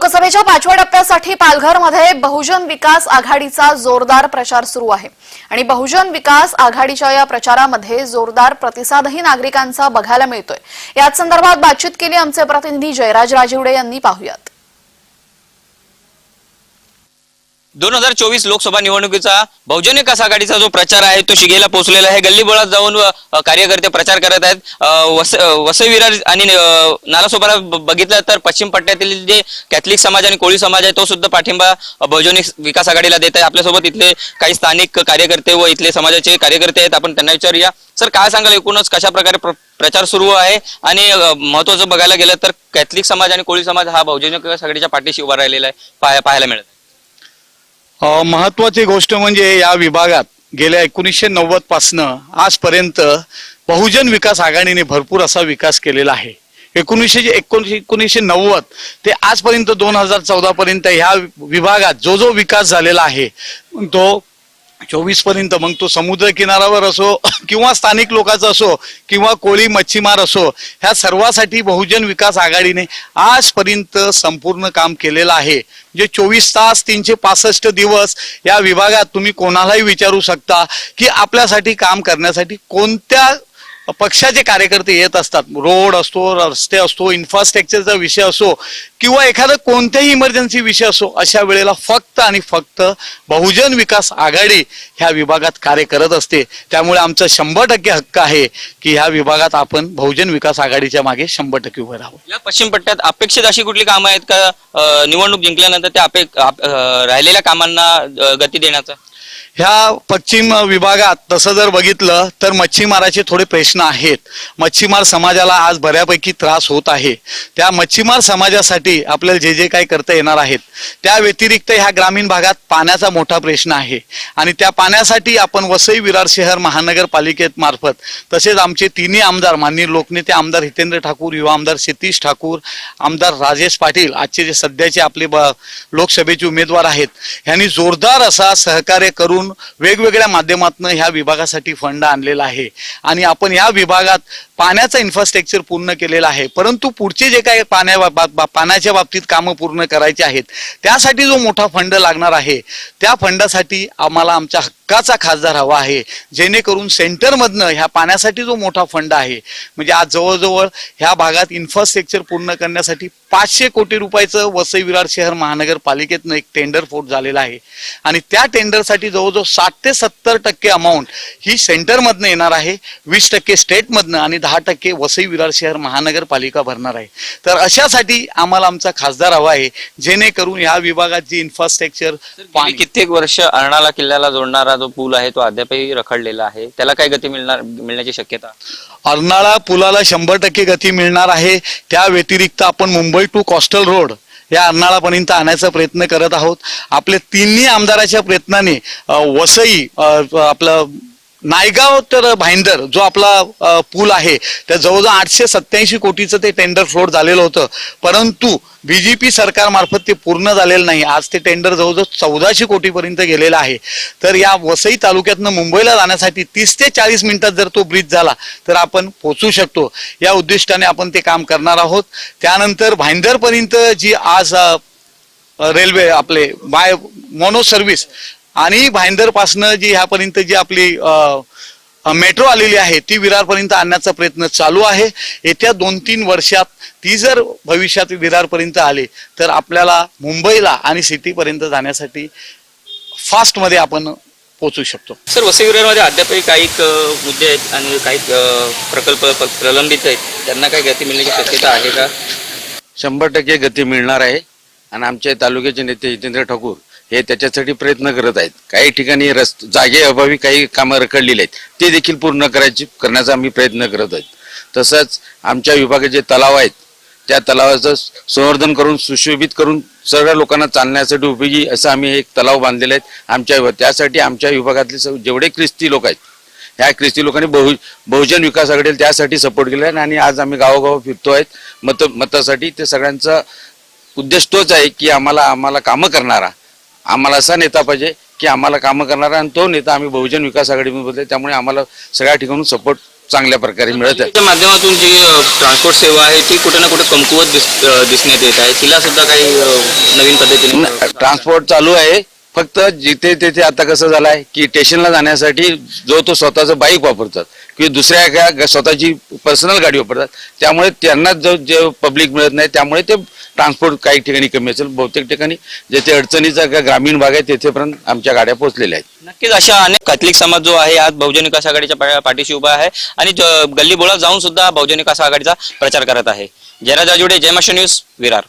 लोकसभेच्या पाचव्या टप्प्यासाठी पालघरमध्ये बहुजन विकास आघाडीचा जोरदार प्रचार सुरू आहे. आणि बहुजन विकास आघाडीच्या या प्रचारामध्ये जोरदार प्रतिसादही नागरिकांचा बघायला मिळतोय. याच संदर्भात बातचीत केली आमचे प्रतिनिधी जयराज राजिवडे यांनी पाहुयात. दोन हजार चोवीस लोकसभा निवडणुकीचा बहुजन विकास आघाडीचा जो प्रचार आहे तो शिगेला पोहोचलेला आहे. गल्लीबोळात जाऊन कार्यकर्ते प्रचार करत आहेत. वस अ, वसई विरार आणि नालासोपारा बघितलं तर पश्चिम पट्ट्यातील जे कॅथलिक समाज आणि कोळी समाज आहे तो सुद्धा पाठिंबा बहुजन विकास आघाडीला देत आहे. आपल्यासोबत इथले काही स्थानिक कार्यकर्ते व इथले समाजाचे कार्यकर्ते आहेत. आपण त्यांना विचारूया. सर काय सांगाल एकूणच? कशा प्रकारे प्र- प्रचार सुरू आहे? आणि महत्वाचं बघायला गेलं तर कॅथलिक समाज आणि कोळी समाज हा बहुजन विकास आघाडीच्या पाठीशी उभा राहिलेला आहे पाहायला मिळत. महत्वाची गोष्ट म्हणजे या विभागात गेल्या एकोणीसशे नव्वद पासनं आजपर्यंत बहुजन विकास आघाडीने भरपूर असा विकास केलेला आहे. एकोणीसशे एकोणीसशे एकोणीसशे नव्वद ते आजपर्यंत दोन हजार चौदा पर्यंत ह्या विभागात जो जो विकास झालेला आहे तो चोवीसपर्यंत मग तो समुद्र किनाऱ्यावर असो किंवा स्थानिक लोकांचा असो किंवा कोळी मच्छीमार असो ह्या सर्वासाठी बहुजन विकास आघाडीने आजपर्यंत संपूर्ण काम केलेलं आहे. जे चोवीस तास तीनशे पासष्ट दिवस या विभागात तुम्ही कोणालाही विचारू शकता की आपल्यासाठी काम करण्यासाठी कोणत्या पक्षाचे कार्यकर्ते येत असतात. रोड असतो रस्ते असतो इन्फ्रास्ट्रक्चरचा विषय असो किंवा एखादा कोणत्याही इमर्जन्सी विषय असो अशा वेळेला फक्त आणि फक्त बहुजन विकास आघाडी ह्या विभागात कार्य करत असते. त्यामुळे आमचा शंभर टक्के हक्क आहे की ह्या विभागात आपण बहुजन विकास आघाडीच्या मागे शंभर टक्के उभे राहू या पश्चिम पट्ट्यात अपेक्षित अशी कुठली कामं आहेत का निवडणूक जिंकल्यानंतर त्या राहिलेल्या कामांना गती देण्याचं? ह्या पश्चिम विभागात तसं जर बघितलं तर मच्छीमाराचे थोडे प्रश्न आहेत. मच्छीमार समाजाला आज बऱ्यापैकी त्रास होत आहे. त्या मच्छीमार समाजासाठी आपल्याला जे जे काही करता येणार आहेत त्या व्यतिरिक्त ह्या ग्रामीण भागात पाण्याचा मोठा प्रश्न आहे. आणि त्या पाण्यासाठी आपण वसई विरार शहर महानगरपालिकेत मार्फत तसेच आमचे तिन्ही आमदार माननीय लोकनेते आमदार हितेंद्र ठाकूर युवा आमदार सतीश ठाकूर आमदार राजेश पाटील आजचे जे सध्याचे आपले ब- लोकसभेचे उमेदवार आहेत ह्यांनी जोरदार असा सहकार्य करून वेगवेगळ्या माध्यमातून ह्या विभागासाठी फंड आणलेला आहे. आणि आपण या विभागात पाण्याचं इन्फ्रास्ट्रक्चर पूर्ण केलेलं आहे. परंतु पुढचे जे काही पाण्या पाण्याच्या बाबतीत कामं पूर्ण करायची आहेत त्यासाठी जो मोठा फंड लागणार आहे त्या फंडासाठी आम्हाला आमच्या हक्काचा खासदार हवा आहे. जेणेकरून सेंटरमधनं ह्या पाण्यासाठी जो मोठा फंड आहे म्हणजे आज जवळजवळ ह्या भागात इन्फ्रास्ट्रक्चर पूर्ण करण्यासाठी पाचशे कोटी रुपयाचं वसई विरार शहर महानगरपालिकेतनं एक टेंडर फोट झालेलं आहे. आणि त्या टेंडरसाठी जवळजवळ साठ ते सत्तर टक्के अमाऊंट ही सेंटरमधनं येणार आहे वीस टक्के स्टेटमधनं आणि दहा टक्के वसई विरार शहर महानगरपालिका भरणार आहे. तर अशासाठी आम्हाला आमचा खासदार हवा आहे जेणेकरून ह्या विभागात जी इन्फ्रास्ट्रक्चर कित्येक वर्ष अर्नाळा किल्ल्याला जोडणारा जो पूल आहे तो अद्यापही रखडलेला आहे. त्याला काय गती मिळणार मिळण्याची शक्यता? अर्नाळा पुलाला शंभर टक्के गती मिळणार आहे. त्या व्यतिरिक्त आपण मुंबई टू कॉस्टल रोड या अर्नाळापर्यंत आणायचा प्रयत्न करत आहोत. आपल्या तिन्ही आमदाराच्या प्रयत्नाने अ, वसई अ, आपलं नायगाव तर भाईंदर जो आपला पूल आहे त्या जवळजवळ आठशे सत्याऐंशी कोटीचं ते टेंडर फ्लोट झालेलं होतं. परंतु बीजेपी सरकारमार्फत ते पूर्ण झालेलं नाही. आज ते टेंडर जवळजवळ चौदाशे कोटीपर्यंत गेलेलं आहे. तर या वसई तालुक्यातनं मुंबईला जाण्यासाठी तीस ते चाळीस मिनिटात जर तो ब्रिज झाला तर आपण पोचू शकतो. या उद्दिष्टाने आपण ते काम करणार आहोत. त्यानंतर भाईंदरपर्यंत जी आज रेल्वे आपले बाय मोनो सर्व्हिस आणि भाईंदर पासनं जी ह्यापर्यंत जी आपली मेट्रो आलेली आहे ती विरारपर्यंत आणण्याचा प्रयत्न चालू आहे. येत्या दोन तीन वर्षात ती जर भविष्यात विरारपर्यंत आली तर आपल्याला मुंबईला आणि सिटीपर्यंत जाण्यासाठी फास्टमध्ये आपण पोचू शकतो. सर वसई विरारमध्ये अद्यापही काही मुद्दे आहेत आणि काही प्रकल्प प्रलंबित आहेत. त्यांना काय गती मिळण्याची शक्यता आहे का? शंभर टक्के गती मिळणार आहे. आणि आमचे तालुक्याचे नेते हितेंद्र ठाकूर हे त्याच्यासाठी प्रयत्न करत आहेत. काही ठिकाणी रस्त जागे अभावी काही कामं रखडलेली आहेत. ते देखील पूर्ण करायची करण्याचा आम्ही प्रयत्न करत आहेत. तसंच आमच्या विभागाचे जे तलाव आहेत त्या तलावाचं संवर्धन करून सुशोभित करून सगळ्या लोकांना चालण्यासाठी उपयोगी असं आम्ही एक तलाव बांधलेले आहेत आमच्या त्यासाठी आमच्या विभागातले जेवढे ख्रिस्ती लोक आहेत ह्या ख्रिस्ती लोकांनी बहु बहुजन विकास आघाडीला त्यासाठी सपोर्ट केला आहे आणि आज आम्ही गावोगाव फिरतो आहेत. मत मतासाठी ते सगळ्यांचा उद्देश तोच आहे की आम्हाला आम्हाला कामं करणारा आम्हाला असा नेता पाहिजे की आम्हाला कामं करणारा आणि तो नेता आम्ही बहुजन विकास आघाडीमध्ये त्यामुळे आम्हाला सगळ्या ठिकाणून सपोर्ट चांगल्या प्रकारे मिळत आहे. माध्यमातून जी ट्रान्सपोर्ट सेवा आहे ती कुठे ना कुठे कमकुवत दिसण्यात येत आहे. तिला सुद्धा काही नवीन पद्धतीने ट्रान्सपोर्ट चालू आहे. फक्त जिथे तिथे आता कसं झालंय की स्टेशनला जाण्यासाठी जो तो स्वतःचं बाईक वापरतात किंवा दुसऱ्या एका स्वतःची पर्सनल गाडी वापरतात त्यामुळे त्यांना जो जे पब्लिक मिळत नाही त्यामुळे ते ट्रान्सपोर्ट काही ठिकाणी कमी असेल. बहुतेक ठिकाणी जेथे अडचणीचा ग्रामीण भाग आहे तेथेपर्यंत आमच्या गाड्या पोहोचलेल्या आहेत. नक्कीच अशा अनेक कॅथलिक समाज जो आहे आज बहुजन विकास आघाडीच्या पाठीशी उभा आहे आणि गल्ली बोळा जाऊन सुद्धा बहुजन विकास आघाडीचा प्रचार करत आहे. जयराज आजुडे जयमाश न्यूज विरार.